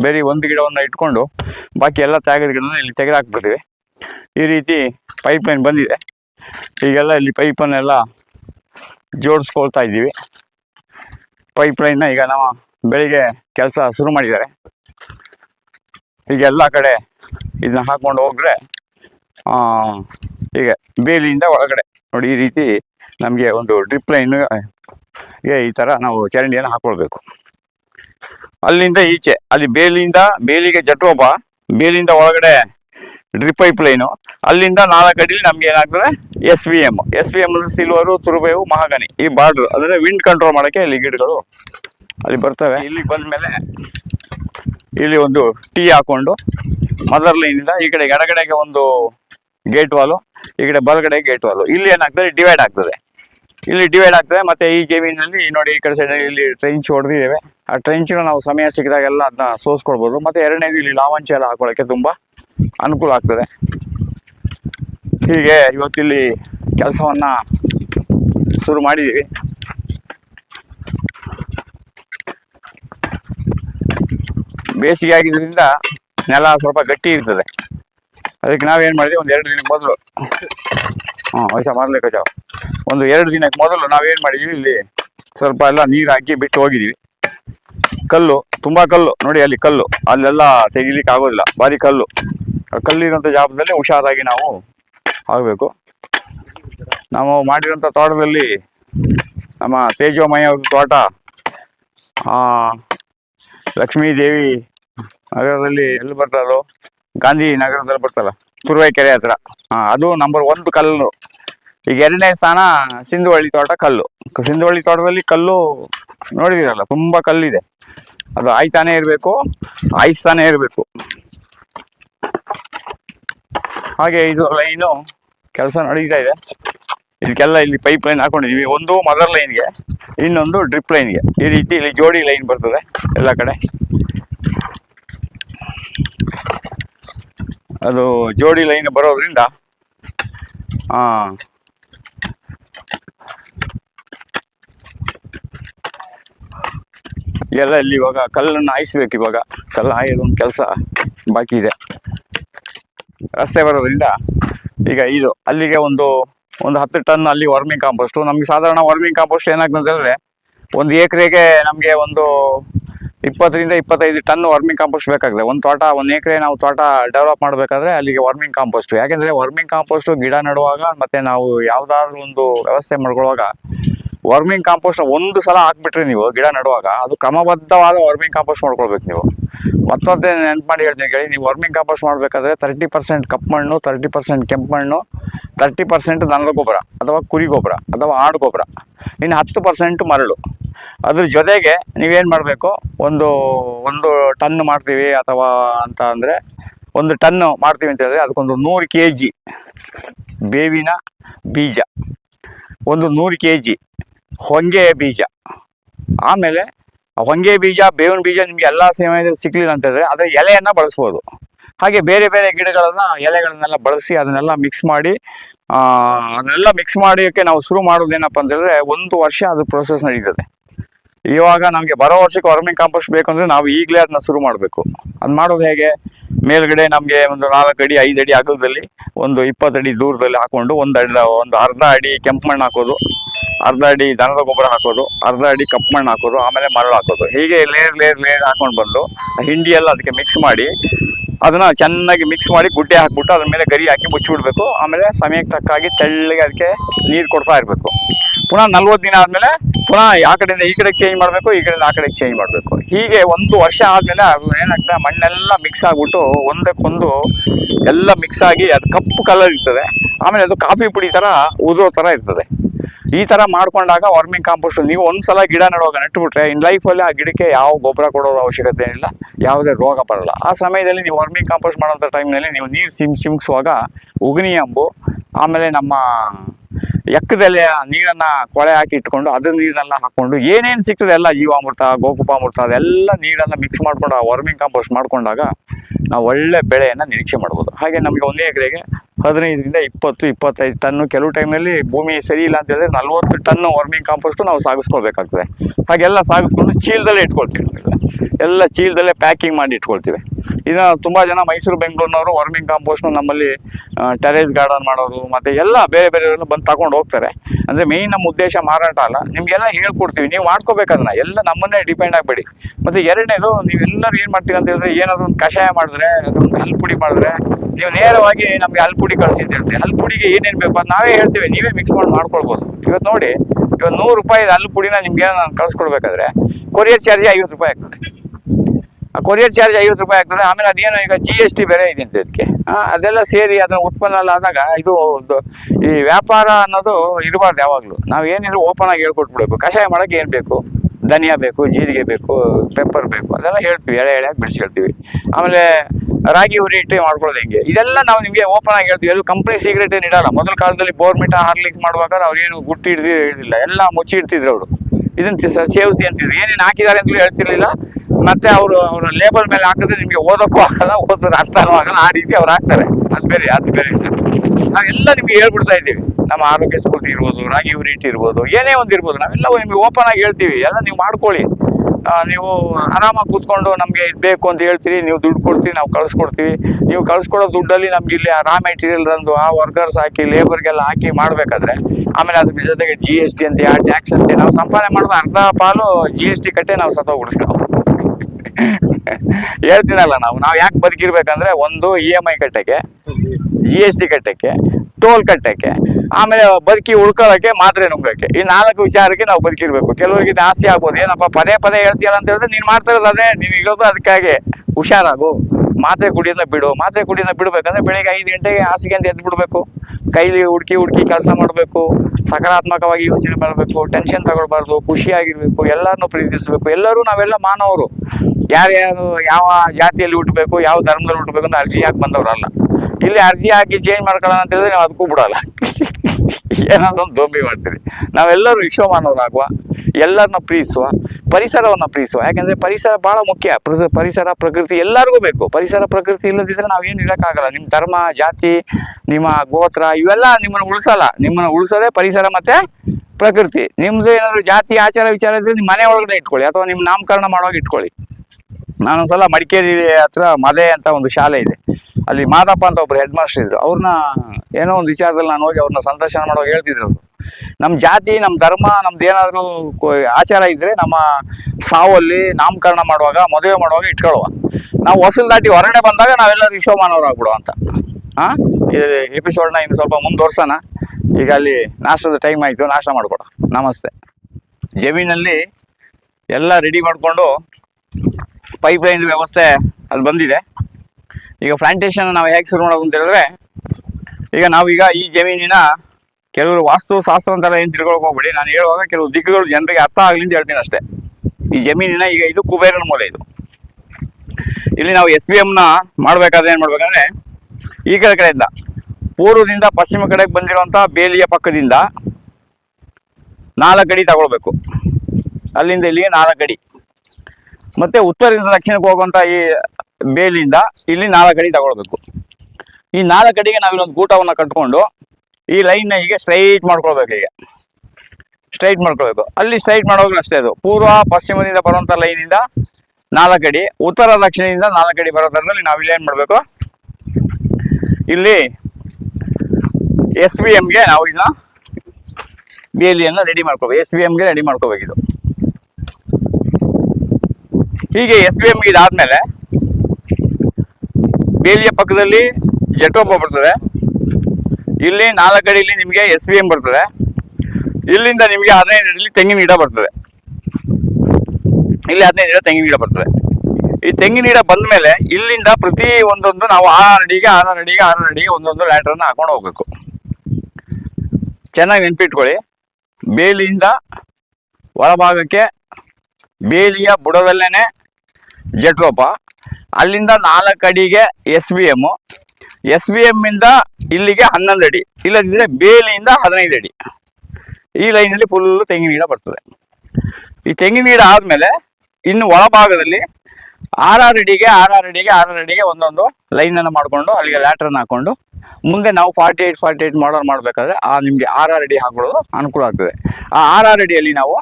ಬೇರೆ ಒಂದು ಗಿಡವನ್ನು ಇಟ್ಕೊಂಡು ಬಾಕಿ ಎಲ್ಲ ತ್ಯಾಗದ ಗಿಡನ ಇಲ್ಲಿ ತೆಗೆದಾಕ್ಬಿಡ್ತೀವಿ ಈ ರೀತಿ ಪೈಪ್ ಲೈನ್ ಬಂದಿದೆ. ಈಗೆಲ್ಲ ಇಲ್ಲಿ ಪೈಪನ್ನೆಲ್ಲ ಜೋಡಿಸ್ಕೊಳ್ತಾ ಇದ್ದೀವಿ. ಪೈಪ್ ಲೈನ್ನ ಈಗ ನಾವು ಬೆಳಿಗ್ಗೆ ಕೆಲಸ ಶುರು ಮಾಡಿದ್ದಾರೆ. ಈಗ ಎಲ್ಲ ಕಡೆ ಇದನ್ನ ಹಾಕೊಂಡು ಹೋಗ್ರೆ ಈಗ ಬೇಲಿಯಿಂದ ಒಳಗಡೆ. ನೋಡಿ, ಈ ರೀತಿ ನಮಗೆ ಒಂದು ಡ್ರಿಪ್ ಲೈನ್ ಈ ಥರ ನಾವು ಚರಂಡಿಯನ್ನು ಹಾಕೊಳ್ಬೇಕು. ಅಲ್ಲಿಂದ ಈಚೆ, ಅಲ್ಲಿ ಬೇಲಿಯಿಂದ ಬೇಲಿಗೆ ಜಟೋಬ ಬೇಲಿಂದ ಒಳಗಡೆ ಡ್ರಿಪ್ ಪೈಪ್ ಲೈನು, ಅಲ್ಲಿಂದ ನಾಲ್ಕು ಅಡಿಲಿ ನಮ್ಗೆ ಏನಾಗ್ತದೆ? S V M S V M silver, ತುರುಬೇವು mahogany ಈ ಬಾರ್ಡ್ರ್ ಅಂದರೆ ವಿಂಡ್ ಕಂಟ್ರೋಲ್ ಮಾಡೋಕ್ಕೆ ಇಲ್ಲಿ ಗಿಡಗಳು ಅಲ್ಲಿ ಬರ್ತವೆ. ಇಲ್ಲಿಗೆ ಬಂದಮೇಲೆ ಇಲ್ಲಿ ಒಂದು ಟೀ ಹಾಕೊಂಡು ಮದರ್ ಲೈನಿಂದ ಈ ಕಡೆ ಎಡಗಡೆಗೆ ಒಂದು ಗೇಟ್ ವಾಲು, ಈ ಕಡೆ ಬಲಗಡೆ ಗೇಟ್ ವಾಲು. ಇಲ್ಲಿ ಏನಾಗ್ತದೆ? ಡಿವೈಡ್ ಆಗ್ತದೆ. ಇಲ್ಲಿ ಡಿವೈಡ್ ಆಗ್ತದೆ. ಮತ್ತೆ ಈ ಜಮೀನಲ್ಲಿ ನೋಡಿ ಈ ಕಡೆ ಸೈಡ್ ಇಲ್ಲಿ ಟ್ರೆಂಚ್ ಹೊಡೆದಿದ್ದೇವೆ. ಆ ಟ್ರೆಂಚ್ನ ನಾವು ಸಮಯ ಸಿಕ್ಕಿದಾಗೆಲ್ಲ ಅದನ್ನ ಸೋಸ್ಕೊಳ್ಬೋದು. ಮತ್ತೆ ಎರಡನೇದು ಇಲ್ಲಿ ಲಾವಂಚ ಎಲ್ಲ ಹಾಕೊಳ್ಳೋಕ್ಕೆ ತುಂಬಾ ಅನುಕೂಲ ಆಗ್ತದೆ. ಹೀಗೆ ಇವತ್ತಿಲ್ಲಿ ಕೆಲಸವನ್ನ ಶುರು ಮಾಡಿದ್ದೀವಿ. ಬೇಸಿಗೆ ಆಗಿದ್ರಿಂದ ನೆಲ ಸ್ವಲ್ಪ ಗಟ್ಟಿ ಇರ್ತದೆ. ಅದಕ್ಕೆ ನಾವೇನು ಮಾಡಿದ್ವಿ? ಒಂದು ಎರಡು ದಿನ ಮೊದಲು ಹಾಂ ವಯಸ್ಸ ಮಾರ್ಲಿಕ್ಕೆ ಒಂದು ಎರಡು ದಿನಕ್ಕೆ ಮೊದಲು ನಾವೇನು ಮಾಡಿದ್ದೀವಿ ಇಲ್ಲಿ ಸ್ವಲ್ಪ ಎಲ್ಲ ನೀರು ಹಾಕಿ ಬಿಟ್ಟು ಹೋಗಿದ್ದೀವಿ ಕಲ್ಲು, ತುಂಬಾ ಕಲ್ಲು. ನೋಡಿ ಅಲ್ಲಿ ಕಲ್ಲು. ಅಲ್ಲೆಲ್ಲ ತೆಗಿಲಿಕ್ಕೆ ಆಗೋದಿಲ್ಲ. ಭಾರಿ ಕಲ್ಲು. ಕಲ್ಲಿರೋಂಥ ಜಾಗದಲ್ಲಿ ಹುಷಾರಾಗಿ ನಾವು ಆಗಬೇಕು. ನಾವು ಮಾಡಿರೋಂಥ ತೋಟದಲ್ಲಿ ನಮ್ಮ ತೇಜೋಮಯ ತೋಟ ಲಕ್ಷ್ಮೀ ದೇವಿ ನಗರದಲ್ಲಿ ಎಲ್ಲಿ ಬರ್ತಾರೋ ಗಾಂಧಿ ನಗರದಲ್ಲಿ ಬರ್ತಲ್ಲ. ತುರುವೇಕೆರೆ ಹತ್ರ. ಅದು ನಂಬರ್ ಒಂದು ಕಲ್ಲು. ಈಗ ಎರಡನೇ ಸ್ಥಾನ ಸಿಂಧುವಳ್ಳಿ ತೋಟ ಕಲ್ಲು. ಸಿಂಧುವಳ್ಳಿ ತೋಟದಲ್ಲಿ ಕಲ್ಲು ನೋಡಿದಿರಲ್ಲ, ತುಂಬಾ ಕಲ್ಲಿದೆ. ಅದು ಆಯ್ತಾನೆ ಇರಬೇಕು, ಆಯ್ಸ್ತಾನೆ ಇರಬೇಕು. ಹಾಗೆ ಇದು ಲೈನು ಕೆಲಸ ನಡೀತಾ ಇದೆ. ಇದಕ್ಕೆಲ್ಲ ಇಲ್ಲಿ ಪೈಪ್ ಲೈನ್ ಹಾಕೊಂಡಿದೀವಿ. ಒಂದು ಮದರ್ ಲೈನ್ಗೆ ಇನ್ನೊಂದು ಡ್ರಿಪ್ ಲೈನ್ಗೆ ಈ ರೀತಿ ಇಲ್ಲಿ ಜೋಡಿ ಲೈನ್ ಬರ್ತದೆ ಎಲ್ಲ ಕಡೆ. ಅದು ಜೋಡಿ ಲೈನ್ ಬರೋದ್ರಿಂದ, ಹಾಂ. ಎಲ್ಲ ಇಲ್ಲಿ ಇವಾಗ ಕಲ್ಲನ್ನು ಹಾಯಿಸ್ಬೇಕು ಇವಾಗ. ಕಲ್ಲು ಹಾಯೋದೊಂದು ಕೆಲಸ ಬಾಕಿ ಇದೆ. ರಸ್ತೆ ಬರೋದ್ರಿಂದ ಈಗ ಇದು, ಅಲ್ಲಿಗೆ ಒಂದು ಒಂದು ಹತ್ತು ಟನ್ ಅಲ್ಲಿ ವಾರ್ಮಿಂಗ್ ಕಾಂಪೋಸ್ಟು. ನಮಗೆ ಸಾಧಾರಣ ವಾರ್ಮಿಂಗ್ ಕಾಂಪೋಸ್ಟ್ ಏನಾಗ್ತದೆ ಅಂತಂದ್ರೆ ಒಂದು ಎಕರೆಗೆ ನಮಗೆ ಒಂದು ಇಪ್ಪತ್ತರಿಂದ ಇಪ್ಪತ್ತೈದು ಟನ್ ವರ್ಮಿಂಗ್ ಕಾಂಪೋಸ್ಟ್ ಬೇಕಾಗಿದೆ. ಒಂದು ತೋಟ, ಒಂದು ಎಕರೆ ನಾವು ತೋಟ ಡೆವಲಪ್ ಮಾಡಬೇಕಾದ್ರೆ ಅಲ್ಲಿಗೆ ವರ್ಮಿಂಗ್ ಕಾಂಪೋಸ್ಟ್. ಯಾಕೆಂದ್ರೆ ವರ್ಮಿಂಗ್ ಕಾಂಪೋಸ್ಟ್ ಗಿಡ ನೆಡುವಾಗ ಮತ್ತೆ ನಾವು ಯಾವುದಾದ್ರೂ ಒಂದು ವ್ಯವಸ್ಥೆ ಮಾಡ್ಕೊಳ್ಳುವಾಗ ವರ್ಮಿಂಗ್ ಕಾಂಪೋಸ್ಟ್ ಒಂದು ಸಲ ಹಾಕ್ಬಿಟ್ರಿ ನೀವು ಗಿಡ ನೆಡುವಾಗ ಅದು ಕ್ರಮಬದ್ಧವಾದ ವರ್ಮಿಂಗ್ ಕಾಂಪೋಸ್ಟ್ ಮಾಡ್ಕೊಳ್ಬೇಕು ನೀವು. ಮತ್ತೊಂದೇ ನೆನ್ಪು ಮಾಡಿ ಹೇಳ್ತೀನಿ ಕೇಳಿ, ನೀವು ವರ್ಮಿಂಗ್ ಕಾಂಪೋಸ್ಟ್ ಮಾಡಬೇಕಾದ್ರೆ ತರ್ಟಿ ಪರ್ಸೆಂಟ್ ಕಪ್ಪು ಮಣ್ಣು ತರ್ಟಿ ಪರ್ಸೆಂಟ್ ಕೆಂಪು ಮಣ್ಣು ತರ್ಟಿ ಪರ್ಸೆಂಟ್ ದನದ ಗೊಬ್ಬರ ಅಥವಾ ಕುರಿ ಗೊಬ್ಬರ ಅಥವಾ ಆಡು ಗೊಬ್ಬರ, ಇನ್ನು ಹತ್ತು ಪರ್ಸೆಂಟ್ ಮರಳು. ಅದ್ರ ಜೊತೆಗೆ ನೀವೇನು ಮಾಡಬೇಕು? ಒಂದು ಒಂದು ಟನ್ ಮಾಡ್ತೀವಿ ಅಥವಾ ಅಂತ ಅಂದರೆ ಒಂದು ಟನ್ನು ಮಾಡ್ತೀವಿ ಅಂತ ಹೇಳಿದ್ರೆ ಅದಕ್ಕೊಂದು ನೂರು ಕೆ ಜಿ ಬೇವಿನ ಬೀಜ. ಒಂದು ನೂರು ಕೆ ಜಿ ಹೊಂಗೆ ಬೀಜ. ಆಮೇಲೆ ಹೊಂಗೆ ಬೀಜ, ಬೇವಿನ ಬೀಜ ನಿಮ್ಗೆ ಎಲ್ಲ ಸಮಯದಲ್ಲಿ ಸಿಗ್ಲಿಲ್ಲ ಅಂತ ಹೇಳಿದ್ರೆ ಅದರ ಎಲೆಯನ್ನು ಬಳಸ್ಬೋದು. ಹಾಗೆ ಬೇರೆ ಬೇರೆ ಗಿಡಗಳನ್ನ ಎಲೆಗಳನ್ನೆಲ್ಲ ಬಳಸಿ ಅದನ್ನೆಲ್ಲ ಮಿಕ್ಸ್ ಮಾಡಿ ಅದನ್ನೆಲ್ಲ ಮಿಕ್ಸ್ ಮಾಡೋಕ್ಕೆ ನಾವು ಶುರು ಮಾಡೋದೇನಪ್ಪ ಅಂತ ಹೇಳಿದ್ರೆ ಒಂದು ವರ್ಷ ಅದು ಪ್ರೊಸೆಸ್ ನಡೀತದೆ. ಇವಾಗ ನಮಗೆ ಬರೋ ವರ್ಷಕ್ಕೆ ವರ್ಮಿಂಗ್ ಕಾಂಪೋಸ್ಟ್ ಬೇಕು ಅಂದರೆ ನಾವು ಈಗಲೇ ಅದನ್ನ ಶುರು ಮಾಡಬೇಕು. ಅದು ಮಾಡೋದು ಹೇಗೆ? ಮೇಲ್ಗಡೆ ನಮಗೆ ಒಂದು ನಾಲ್ಕು ಅಡಿ, ಐದು ಅಡಿ ಅಗಲದಲ್ಲಿ ಒಂದು ಇಪ್ಪತ್ತು ಅಡಿ ದೂರದಲ್ಲಿ ಹಾಕೊಂಡು ಒಂದು ಅಡಿ ಒಂದು ಅರ್ಧ ಅಡಿ ಕೆಂಪು ಮಣ್ಣು ಹಾಕೋದು, ಅರ್ಧ ಅಡಿ ದನದ ಗೊಬ್ಬರ ಹಾಕೋದು, ಅರ್ಧ ಅಡಿ ಕಪ್ಪು ಮಣ್ಣು ಹಾಕೋದು, ಆಮೇಲೆ ಮರಳು ಹಾಕೋದು. ಹೀಗೆ ಲೇರ್ ಲೇರ್ ಲೇರ್ ಹಾಕೊಂಡು ಬಂದು ಹಿಂಡಿಯೆಲ್ಲ ಹಿಂಡಿ ಅದಕ್ಕೆ ಮಿಕ್ಸ್ ಮಾಡಿ ಅದನ್ನ ಚೆನ್ನಾಗಿ ಮಿಕ್ಸ್ ಮಾಡಿ ಗುಡ್ಡೆ ಹಾಕ್ಬಿಟ್ಟು ಅದ್ರ ಮೇಲೆ ಗರಿ ಹಾಕಿ ಮುಚ್ಚಿಬಿಡ್ಬೇಕು. ಆಮೇಲೆ ಸಮಯಕ್ಕೆ ತಕ್ಕಾಗಿ ತೆಳ್ಳಗೆ ಅದಕ್ಕೆ ನೀರು ಕೊಡ್ತಾ ಇರಬೇಕು. ಪುನಃ ನಲ್ವತ್ತು ದಿನ ಆದ್ಮೇಲೆ ಪುನಃ ಆ ಕಡೆಯಿಂದ ಈ ಕಡೆಗೆ ಚೇಂಜ್ ಮಾಡಬೇಕು, ಈ ಕಡೆಯಿಂದ ಆ ಕಡೆಗೆ ಚೇಂಜ್ ಮಾಡಬೇಕು. ಹೀಗೆ ಒಂದು ವರ್ಷ ಆದಮೇಲೆ ಅದು ಏನಾಗ್ತದೆ, ಮಣ್ಣೆಲ್ಲ ಮಿಕ್ಸ್ ಆಗಿಬಿಟ್ಟು ಒಂದಕ್ಕೊಂದು ಎಲ್ಲ ಮಿಕ್ಸ್ ಆಗಿ ಅದು ಕಪ್ಪು ಕಲರ್ ಇರ್ತದೆ. ಆಮೇಲೆ ಅದು ಕಾಫಿ ಪುಡಿ ತರ ಉದುರೋ ತರ ಇರ್ತದೆ. ಈ ತರ ಮಾಡ್ಕೊಂಡಾಗ ವಾರ್ಮಿಂಗ್ ಕಾಂಪೋಸ್ಟ್ ನೀವು ಒಂದ್ಸಲ ಗಿಡ ನೆಡುವಾಗ ನೆಟ್ಬಿಟ್ರೆ ಇನ್ ಲೈಫಲ್ಲಿ ಆ ಗಿಡಕ್ಕೆ ಯಾವ ಗೊಬ್ಬರ ಕೊಡೋದು ಅವಶ್ಯಕತೆ ಏನಿಲ್ಲ ಯಾವುದೇ ರೋಗ ಬರಲ್ಲ. ಆ ಸಮಯದಲ್ಲಿ ನೀವು ವಾರ್ಮಿಂಗ್ ಕಾಂಪೋಸ್ಟ್ ಮಾಡೋಂಥ ಟೈಮ್ನಲ್ಲಿ ನೀವು ನೀರು ಸಿಮ್ ಸಿಮ್ಸುವಾಗ ಉಗ್ನಿ ಅಂಬು, ಆಮೇಲೆ ನಮ್ಮ ಎಕ್ಕದಲ್ಲಿ ನೀರನ್ನ ಕೊಳೆ ಹಾಕಿ ಇಟ್ಕೊಂಡು ಅದ್ರ ನೀರನ್ನೆಲ್ಲ ಹಾಕೊಂಡು ಏನೇನ್ ಸಿಗ್ತದೆ ಎಲ್ಲ ಜೀವಾಮೃತ, ಗೋಕುಪಾಮೃತ, ಅದೆಲ್ಲ ನೀರನ್ನ ಮಿಕ್ಸ್ ಮಾಡ್ಕೊಂಡು ವರ್ಮಿಂಗ್ ಕಾಂಪೋಸ್ಟ್ ಮಾಡ್ಕೊಂಡಾಗ ನಾವು ಒಳ್ಳೆ ಬೆಳೆಯನ್ನ ನಿರೀಕ್ಷೆ ಮಾಡ್ಬೋದು. ಹಾಗೆ ನಮಗೆ ಒಂದೇ ಎಕರೆಗೆ ಹದಿನೈದರಿಂದ ಇಪ್ಪತ್ತು, ಇಪ್ಪತ್ತೈದು ಟನ್ನು ಕೆಲವು ಟೈಮ್ನಲ್ಲಿ ಭೂಮಿ ಸರಿ ಇಲ್ಲ ಅಂತ ಹೇಳಿದ್ರೆ ನಲ್ವತ್ತು ಟನ್ ವರ್ಮಿಂಗ್ ಕಾಂಪೋಸ್ಟು ನಾವು ಸಾಗಿಸ್ಕೊಳ್ಬೇಕಾಗ್ತದೆ ಹಾಗೆಲ್ಲ ಸಾಗಿಸ್ಕೊಂಡು ಚೀಲದಲ್ಲೇ ಇಟ್ಕೊಳ್ತೀವಿ ಎಲ್ಲ ಚೀಲದಲ್ಲೇ ಪ್ಯಾಕಿಂಗ್ ಮಾಡಿ ಇಟ್ಕೊಳ್ತೀವಿ. ಇದು ತುಂಬ ಜನ ಮೈಸೂರು, ಬೆಂಗಳೂರಿನವರು ವರ್ಮಿಂಗ್ ಕಾಂಪೋಸ್ಟ್ ನಮ್ಮಲ್ಲಿ ಟೆರೇಸ್ ಗಾರ್ಡನ್ ಮಾಡೋರು ಮತ್ತು ಎಲ್ಲ ಬೇರೆ ಬೇರೆಯವ್ರನ್ನ ಬಂದು ತಗೊಂಡು ಹೋಗ್ತಾರೆ. ಅಂದರೆ ಮೇಯ್ನ್ ನಮ್ಮ ಉದ್ದೇಶ ಮಾರಾಟ ಅಲ್ಲ. ನಿಮಗೆಲ್ಲ ಹೇಳ್ಕೊಡ್ತೀವಿ. ನೀವು ಮಾಡ್ಕೋಬೇಕು ಅದನ್ನ ಎಲ್ಲ ನಮ್ಮನ್ನೇ ಡಿಪೆಂಡ್ ಆಗಬೇಡಿ. ಮತ್ತು ಎರಡನೇದು, ನೀವೆಲ್ಲರೂ ಏನು ಮಾಡ್ತೀರಿ ಅಂತ ಹೇಳಿದ್ರೆ ಏನಾದರೂ ಒಂದು ಕಷಾಯ ಮಾಡಿದ್ರೆ ಅದೊಂದು ಹಲ್ಪುಡಿ ಮಾಡಿದ್ರೆ ನೀವು ನೇರವಾಗಿ ನಮಗೆ ಹಲ್ಪುಡಿ ಕಳಿಸಿ ಅಂತ ಹೇಳ್ತೀವಿ. ಹಲ್ಪುಡಿಗೆ ಏನೇನು ಬೇಕು ಅದು ನಾವೇ ಹೇಳ್ತೀವಿ. ನೀವೇ ಮಿಕ್ಸ್ ಮಾಡಿ ಮಾಡ್ಕೊಳ್ಬೋದು. ಇವತ್ತು ನೋಡಿ ಇವತ್ತು ನೂರು ರೂಪಾಯಿ ಹಲ್ ಪುಡಿನ ನಿಮ್ಗೆ ನಾನು ಕಳ್ಸ್ಕೊಡ್ಬೇಕಾದ್ರೆ ಕೊರಿಯರ್ ಚಾರ್ಜ್ ಐವತ್ತು ರೂಪಾಯಿ ಆಗ್ತದೆ. ಆ ಕೊರಿಯರ್ ಚಾರ್ಜ್ ಐವತ್ತು ರೂಪಾಯಿ ಆಗ್ತದೆ. ಆಮೇಲೆ ಅದೇನು ಈಗ ಜಿ ಎಸ್ ಟಿ ಬೇರೆ ಇದೆ ಅಂತ ಇದಕ್ಕೆ ಅದೆಲ್ಲ ಸೇರಿ ಅದನ್ನ ಉತ್ಪನ್ನ ಎಲ್ಲ ಆದಾಗ ಇದು ಈ ವ್ಯಾಪಾರ ಅನ್ನೋದು ಇರಬಾರ್ದು ಯಾವಾಗಲೂ. ನಾವು ಏನಿದ್ರು ಓಪನ್ ಆಗಿ ಹೇಳ್ಕೊಟ್ಬಿಡ್ಬೇಕು. ಕಷಾಯ ಮಾಡಕ್ಕೆ ಏನು ಬೇಕು? ಧನಿಯಾ ಬೇಕು, ಜೀರಿಗೆ ಬೇಕು ಪೆಪ್ಪರ್ ಬೇಕು, ಅದೆಲ್ಲ ಹೇಳ್ತೀವಿ, ಎಳೆ, ಎಳೆಯಾಗಿ ಬಿಡಿಸಿ ಹೇಳ್ತೀವಿ. ಆಮೇಲೆ ರಾಗಿ ಹುರಿ ಇಟ್ಟು ಮಾಡ್ಕೊಳ್ಳೋದು ಹೆಂಗೆ? ಇದೆಲ್ಲ ನಾವು ನಿಮಗೆ ಓಪನ್ ಆಗಿ ಹೇಳ್ತೀವಿ. ಅದು ಕಂಪ್ನಿ ಸೀಕ್ರೆಟ್ ಏನು ಇಡಲ್ಲ. ಮೊದಲ ಕಾಲದಲ್ಲಿ ಬೋರ್ಮಿಟ ಹಾರ್ಲಿಕ್ಸ್ ಮಾಡುವಾಗ ಅವ್ರೇನು ಗುಟ್ಟಿ ಹಿಡ್ದು ಹಿಡಿದಿಲ್ಲ ಎಲ್ಲ ಮುಚ್ಚಿ ಇಡ್ತಿದ್ರು ಅವರು. ಇದನ್ನ ಸೇವಿಸಿ ಅಂತಿದ್ರು. ಏನೇನು ಹಾಕಿದ್ದಾರೆ ಅಂತಲೂ ಹೇಳ್ತಿರ್ಲಿಲ್ಲ. ಮತ್ತೆ ಅವರು, ಅವರ ಲೇಬಲ್ ಮೇಲೆ ಹಾಕಿದ್ರೆ ನಿಮಗೆ ಓದೋಕ್ಕೂ ಆಗಲ್ಲ ಓದಿದ್ರೆ ಅರ್ಥನೂ ಆಗಲ್ಲ. ಆ ರೀತಿ ಅವ್ರು ಹಾಕ್ತಾರೆ. ಅದು ಬೇರೆ ಅದು ಬೇರೆ ವಿಷಯ. ನಾವೆಲ್ಲ ನಿಮ್ಗೆ ಹೇಳ್ಬಿಡ್ತಾ ಇದ್ದೀವಿ. ನಮ್ಮ ಆರೋಗ್ಯ ಸ್ಫೂರ್ತಿ ಇರ್ಬೋದು, ರಾಗಿ ಹುರಿಟ್ ಇರ್ಬೋದು, ಏನೇ ಒಂದು ಇರ್ಬೋದು ನಾವೆಲ್ಲ ನಿಮ್ಗೆ ಓಪನ್ ಆಗಿ ಹೇಳ್ತೀವಿ. ಎಲ್ಲ ನೀವು ಮಾಡ್ಕೊಳ್ಳಿ. ನೀವು ಆರಾಮಾಗಿ ಕೂತ್ಕೊಂಡು ನಮಗೆ ಇದು ಬೇಕು ಅಂತ ಹೇಳ್ತೀರಿ, ನೀವು ದುಡ್ಡು ಕೊಡ್ತೀವಿ ನಾವು ಕಳಿಸ್ಕೊಡ್ತೀವಿ. ನೀವು ಕಳಿಸ್ಕೊಡೋ ದುಡ್ಡಲ್ಲಿ ನಮ್ಗೆ ಇಲ್ಲಿ ರಾ ಮೆಟೀರಿಯಲ್ ತಂದು ಆ ವರ್ಕರ್ಸ್ ಹಾಕಿ ಲೇಬರ್ಗೆಲ್ಲ ಹಾಕಿ ಮಾಡಬೇಕಾದ್ರೆ, ಆಮೇಲೆ ಅದ್ರ ಜೊತೆಗೆ ಜಿ ಎಸ್ ಟಿ ಅಂತೆ, ಆ ಟ್ಯಾಕ್ಸ್ ಅಂತೆ ನಾವು ಸಂಪಾದನೆ ಮಾಡೋದು ಅರ್ಧ ಪಾಲು ಜಿ ಎಸ್ ಟಿ ಕಟ್ಟೆ ನಾವು ಸತ್ತೋಗ್ಬಿಡ್ತೀವಿ ನಾವು. ಹೇಳ್ತೀನಲ್ಲ ನಾವು. ನಾವು ಯಾಕೆ ಬದುಕಿರ್ಬೇಕಂದ್ರೆ ಒಂದು ಇ ಎಂ ಐ ಕಟ್ಟಕ್ಕೆ. ಜಿ ಎಸ್ ಟಿ ಕಟ್ಟಕ್ಕೆ ಟೋಲ್ ಕಟ್ಟಕ್ಕೆ, ಆಮೇಲೆ ಬದುಕಿ ಉಳ್ಕೊಳ್ಳೋಕೆ, ಮಾತ್ರೆ ನುಂಗಕ್ಕೆ ಈ ನಾಲ್ಕು ವಿಚಾರಕ್ಕೆ ನಾವು ಬದುಕಿರ್ಬೇಕು. ಕೆಲವರಿಗೆ ಆಸೆ ಆಗ್ಬೋದು. ಏನಪ್ಪ, ಪದೇ ಪದೇ ಹೇಳ್ತೀಯಲ್ಲ ಅಂತ ಹೇಳಿದ್ರೆ ನೀನು ಮಾಡ್ತಾ ಇರೋದು ನೀನು ಇರೋದು ಅದಕ್ಕಾಗಿ. ಹುಷಾರಾಗು. ಮಾತ್ರೆ ಕುಡಿಯೋದನ್ನ ಬಿಡು. ಮಾತ್ರೆ ಕುಡಿಯೋದನ್ನ ಬಿಡ್ಬೇಕಂದ್ರೆ ಬೆಳಿಗ್ಗೆ ಐದು ಗಂಟೆಗೆ ಹಾಸಿಗೆ ಅಂತ ಎದ್ದು ಬಿಡಬೇಕು. ಕೈಲಿ ಹುಡುಕಿ ಹುಡುಕಿ ಕೆಲಸ ಮಾಡಬೇಕು. ಸಕಾರಾತ್ಮಕವಾಗಿ ಯೋಚನೆ ಮಾಡಬೇಕು. ಟೆನ್ಷನ್ ತಗೊಳ್ಬಾರ್ದು. ಖುಷಿಯಾಗಿರ್ಬೇಕು. ಎಲ್ಲರನ್ನೂ ಪ್ರೀತಿಸಬೇಕು. ಎಲ್ಲರೂ ನಾವೆಲ್ಲ ಮಾನವರು. ಯಾರ್ಯಾರು ಯಾವ ಜಾತಿಯಲ್ಲಿ ಹುಟ್ಟಬೇಕು ಯಾವ ಧರ್ಮದಲ್ಲಿ ಹುಟ್ಟಬೇಕು ಅಂತ ಅರ್ಜಿ ಹಾಕಿ ಬಂದವರಲ್ಲ. ಇಲ್ಲಿ ಅರ್ಜಿ ಹಾಕಿ ಚೇಂಜ್ ಮಾಡ್ಕೊಳ್ಳೋಣ ಅಂತ ಹೇಳಿದ್ರೆ ನಾವು ಅದಕ್ಕೂ ಬಿಡೋಲ್ಲ ಏನಾದ್ರು ಒಂದು ದೊಂಬಿ ಮಾಡ್ತೀವಿ. ನಾವೆಲ್ಲರೂ ವಿಶ್ವಮಾನವರಾಗುವ, ಎಲ್ಲರನ್ನ ಪ್ರೀತಿಸುವ, ಪರಿಸರವನ್ನು ಪ್ರೀತಿಸುವ. ಯಾಕೆಂದರೆ ಪರಿಸರ ಭಾಳ ಮುಖ್ಯ. ಪ್ರ- ಪರಿಸರ, ಪ್ರಕೃತಿ ಎಲ್ಲರಿಗೂ ಬೇಕು. ಪರಿಸರ, ಪ್ರಕೃತಿ ಇಲ್ಲದಿದ್ರೆ ನಾವೇನು ಇರೋಕ್ಕಾಗಲ್ಲ ನಿಮ್ಮ ಧರ್ಮ, ಜಾತಿ, ನಿಮ್ಮ ಗೋತ್ರ ಇವೆಲ್ಲ ನಿಮ್ಮನ್ನು ಉಳಿಸಲ್ಲ. ನಿಮ್ಮನ್ನು ಉಳಿಸೋದೇ ಪರಿಸರ ಮತ್ತೆ ಪ್ರಕೃತಿ. ನಿಮ್ಮದು ಏನಾದರೂ ಜಾತಿ, ಆಚಾರ, ವಿಚಾರ ಇದ್ರೆ ನಿಮ್ಮ ಮನೆ ಒಳಗಡೆ ಇಟ್ಕೊಳ್ಳಿ. ಅಥವಾ ನಿಮ್ಮ ನಾಮಕರಣ ಮಾಡುವಾಗ ಇಟ್ಕೊಳ್ಳಿ. ನಾನೊಂದ್ಸಲ ಮಡಿಕೇರಿ ಹತ್ರ ಮದೆ ಅಂತ ಒಂದು ಶಾಲೆ ಇದೆ. ಅಲ್ಲಿ ಮಾದಪ್ಪ ಅಂತ ಒಬ್ರು ಹೆಡ್ ಮಾಸ್ಟರ್ ಇದ್ರು. ಅವ್ರನ್ನ ಏನೋ ಒಂದು ವಿಚಾರದಲ್ಲಿ ನಾನು ಹೋಗಿ ಅವ್ರನ್ನ ಸಂದರ್ಶನ ಮಾಡುವಾಗ ಹೇಳ್ತಿದ್ರು ಅವರು. ನಮ್ಮ ಜಾತಿ ನಮ್ಮ ಧರ್ಮ, ನಮ್ದು ಏನಾದರೂ ಆಚಾರ ಇದ್ರೆ ನಮ್ಮ ಸಾವಲ್ಲಿ ನಾಮಕರಣ ಮಾಡುವಾಗ, ಮದುವೆ ಮಾಡುವಾಗ ಇಟ್ಕೊಳ್ಳುವ. ನಾವು ಹೊಸಲು ದಾಟಿ ಹೊರಗಡೆ ಬಂದಾಗ ನಾವೆಲ್ಲರೂ ವಿಶ್ವಮಾನವರಾಗ್ಬಿಡುವ ಅಂತ. ಹಾಂ ಎಪಿಸೋಡ್ನ ಇನ್ನು ಸ್ವಲ್ಪ ಮುಂದುವರ್ಸೋಣ. ಈಗ ಅಲ್ಲಿ ನಾಷ್ಟದ ಟೈಮ್ ಆಯಿತು, ನಾಷ್ಟ ಮಾಡಿಕೊಡ ನಮಸ್ತೆ. ಜಮೀನಲ್ಲಿ ಎಲ್ಲ ರೆಡಿ ಮಾಡಿಕೊಂಡು ಪೈಪ್ ಲೈನ್ ವ್ಯವಸ್ಥೆ ಅಲ್ಲಿ ಬಂದಿದೆ. ಈಗ ಪ್ಲಾಂಟೇಶನ್ ನಾವು ಹೇಗೆ ಶುರು ಮಾಡೋದು ಅಂತ ಹೇಳಿದ್ರೆ, ಈಗ ನಾವೀಗ ಈ ಜಮೀನಿನ ಕೆಲವರು ವಾಸ್ತು ಶಾಸ್ತ್ರ ಅಂತೆಲ್ಲ ಏನು ತಿಳ್ಕೊಳಕ್ ಹೋಗ್ಬೇಡಿ. ನಾನು ಹೇಳುವಾಗ ಕೆಲವು ದಿಕ್ಕುಗಳು ಜನರಿಗೆ ಅರ್ಥ ಆಗಲಿ ಅಂತ ಹೇಳ್ತೀನಿ ಅಷ್ಟೇ. ಈ ಜಮೀನಿನ ಈಗ ಇದು ಕುಬೇರನ ಮೂಲ ಇದು. ಇಲ್ಲಿ ನಾವು ಎಸ್ ಬಿ ಎಮ್ನ ಮಾಡಬೇಕಾದ್ರೆ ಏನು ಮಾಡ್ಬೇಕಂದ್ರೆ, ಈ ಕಡೆ ಕಡೆಯಿಂದ ಪೂರ್ವದಿಂದ ಪಶ್ಚಿಮ ಕಡೆಗೆ ಬಂದಿರುವಂಥ ಬೇಲಿಯ ಪಕ್ಕದಿಂದ ನಾಲ್ಕು ಅಡಿ ತಗೊಳ್ಬೇಕು. ಅಲ್ಲಿಂದ ಇಲ್ಲಿಗೆ ನಾಲ್ಕು ಅಡಿ ಮತ್ತೆ ಉತ್ತರದಿಂದ ದಕ್ಷಿಣಕ್ಕೆ ಹೋಗುವಂಥ ಈ ಬೇಲಿಂದ ಇಲ್ಲಿ ನಾಲ್ಕು ಅಡಿ ತಗೊಳ್ಬೇಕು. ಈ ನಾಲ್ಕು ಅಡಿಗೆ ನಾವಿಲ್ಲೊಂದು ಗೂಟವನ್ನು ಕಟ್ಕೊಂಡು ಈ ಲೈನ್ ಹೀಗೆ ಸ್ಟ್ರೈಟ್ ಮಾಡ್ಕೊಳ್ಬೇಕು ಹೀಗೆ. ಸ್ಟ್ರೈಟ್ ಮಾಡ್ಕೊಳ್ಬೇಕು. ಅಲ್ಲಿ ಸ್ಟ್ರೈಟ್ ಮಾಡೋಕೆ ಅಷ್ಟೇ ಅದು. ಪೂರ್ವ, ಪಶ್ಚಿಮದಿಂದ ಬರುವಂಥ ಲೈನಿಂದ ನಾಲ್ಕು ಅಡಿ, ಉತ್ತರ, ದಕ್ಷಿಣದಿಂದ ನಾಲ್ಕು ಅಡಿ ಬರೋದ್ರಲ್ಲಿ ನಾವು ಇಲ್ಲಿ ಏನು ಮಾಡಬೇಕು? ಇಲ್ಲಿ ಎಸ್ ಬಿ ಎಮ್ಗೆ ನಾವು ಇದನ್ನ ಬೇಲಿಯನ್ನು ರೆಡಿ ಮಾಡ್ಕೋಬೇಕು ಎಸ್ ಬಿ ಎಮ್ಗೆ ರೆಡಿ ಮಾಡ್ಕೋಬೇಕಿದು ಹೀಗೆ ಎಸ್ ಬಿ ಎಮ್ಗೆ ಇದಾದ್ಮೇಲೆ ಬೇಲಿಯ ಪಕ್ಕದಲ್ಲಿ ಜಟೋಪ ಬರ್ತದೆ. ಇಲ್ಲಿ ನಾಲ್ಕು ಅಡಿಯಲ್ಲಿ ನಿಮಗೆ ಎಸ್ ಬಿ ಎಂ ಬರ್ತದೆ. ಇಲ್ಲಿಂದ ನಿಮಗೆ ಹದಿನೈದು ಅಡಿಲಿ ತೆಂಗಿನ ಗಿಡ ಬರ್ತದೆ. ಇಲ್ಲಿ ಹದಿನೈದು ಗಿಡ ತೆಂಗಿನ ಗಿಡ ಬರ್ತದೆ. ಈ ತೆಂಗಿನ ಗಿಡ ಬಂದ ಮೇಲೆ ಇಲ್ಲಿಂದ ಪ್ರತಿ ಒಂದೊಂದು ನಾವು ಆರು ಅಡಿಗೆ ಆರು ಅಡಿಗೆ ಆರು ಅಡಿಗೆ ಒಂದೊಂದು ಲ್ಯಾಟ್ರನ್ನ ಹಾಕೊಂಡು ಹೋಗ್ಬೇಕು. ಚೆನ್ನಾಗಿ ನೆನ್ಪಿಟ್ಕೊಳ್ಳಿ. ಬೇಲಿಯಿಂದ ಒಳಭಾಗಕ್ಕೆ ಬೇಲಿಯ ಬುಡದಲ್ಲೇ ಜಟ್ರೋಪ ಅಲ್ಲಿಂದ ನಾಲ್ಕು ಅಡಿಗೆ S B M S B M ಇಂದ ಇಲ್ಲಿಗೆ ಹನ್ನೊಂದು ಅಡಿ, ಇಲ್ಲದಿದ್ರೆ ಬೇಲಿಯಿಂದ ಹದಿನೈದು ಅಡಿ. ಈ ಲೈನಲ್ಲಿ ಫುಲ್ ತೆಂಗಿನ ಗಿಡ ಬರ್ತದೆ. ಈ ತೆಂಗಿನ ಗಿಡ ಆದ್ಮೇಲೆ ಇನ್ನು ಒಳಭಾಗದಲ್ಲಿ ಆರಾರು ಅಡಿಗೆ ಆರಾರು ಅಡಿಗೆ ಆರಾರು ಅಡಿಗೆ ಒಂದೊಂದು ಲೈನ್ ಅನ್ನು ಮಾಡ್ಕೊಂಡು, ಅಲ್ಲಿಗೆ ಲ್ಯಾಟ್ರನ್ ಹಾಕೊಂಡು, ಮುಂದೆ ನಾವು ಫಾರ್ಟಿ ಏಯ್ಟ್ ಫಾರ್ಟಿ ಏಯ್ಟ್ ಮಾಡೋರು ಮಾಡಬೇಕಾದ್ರೆ ಆ ನಿಮಗೆ ಆರಾರು ಅಡಿ ಹಾಕೊಳ್ಳೋದು ಅನುಕೂಲ ಆಗ್ತದೆ. ಆ ಆರಾರು ಅಡಿಯಲ್ಲಿ ನಾವು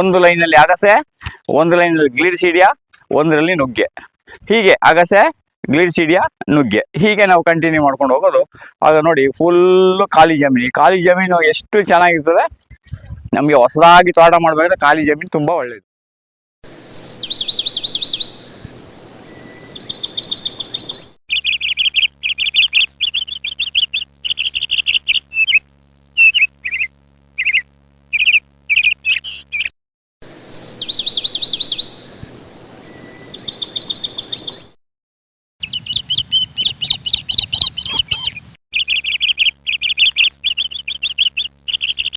ಒಂದು ಲೈನಲ್ಲಿ ಅಗಸೆ, ಒಂದು ಲೈನಲ್ಲಿ ಗ್ಲಿರ್ಸಿಡಿಯಾ ಒಂದರಲ್ಲಿ ನುಗ್ಗೆ. ಹೀಗೆ ಅಗಸೆ ಗ್ಲಿರ್ಸಿಡಿಯಾ ನುಗ್ಗೆ. ಹೀಗೆ ನಾವು ಕಂಟಿನ್ಯೂ ಮಾಡ್ಕೊಂಡು ಹೋಗೋದು. ಆಗ ನೋಡಿ ಫುಲ್ಲು ಖಾಲಿ ಜಮೀನು. ಖಾಲಿ ಜಮೀನು ಎಷ್ಟು ಚೆನ್ನಾಗಿರ್ತದೆ? ನಮಗೆ ಹೊಸದಾಗಿ ತೋಟ ಮಾಡಬೇಕಾದ್ರೆ ಖಾಲಿ ಜಮೀನು ತುಂಬ ಒಳ್ಳೇದು.